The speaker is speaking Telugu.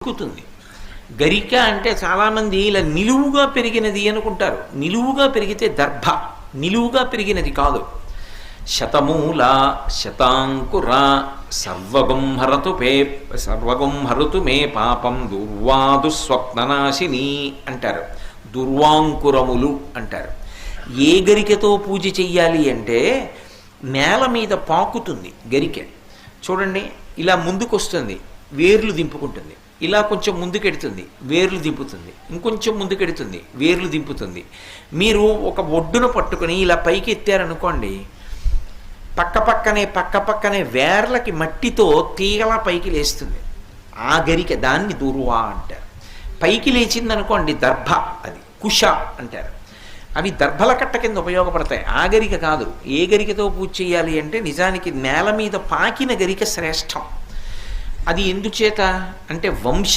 పెరుగుతుంది గరిక అంటే చాలామంది ఇలా నిలువుగా పెరిగినది అనుకుంటారు. నిలువుగా పెరిగితే దర్భ నిలువుగా పెరిగినది కాదు. శతమూల శతాంకుర సర్వగం హరతు పే సర్వగం మే పాపం దుర్వాదు స్వప్ననాశిని అంటారు. దుర్వాంకురములు అంటారు. ఏ గరికతో పూజ చెయ్యాలి అంటే నేల మీద పాకుతుంది గరికె. చూడండి ఇలా ముందుకొస్తుంది వేర్లు దింపుకుంటుంది. ఇలా కొంచెం ముందుకెడుతుంది వేర్లు దింపుతుంది. ఇంకొంచెం ముందుకెడుతుంది వేర్లు దింపుతుంది. మీరు ఒక ఒడ్డున పట్టుకొని ఇలా పైకి ఎత్తారనుకోండి పక్క పక్కనే పక్క పక్కనే వేర్లకి మట్టితో తీగల పైకి లేస్తుంది. ఆ గరిక దాన్ని దూరువా అంటారు. పైకి లేచింది అనుకోండి దర్భ అది కుష అంటారు. అవి దర్భల కట్ట కింద ఉపయోగపడతాయి. ఆ గరిక కాదు. ఏ గరికతో పూజ చేయాలి అంటే నిజానికి నేల మీద పాకిన గరిక శ్రేష్టం. అది ఎందుచేత? అంటే వంశ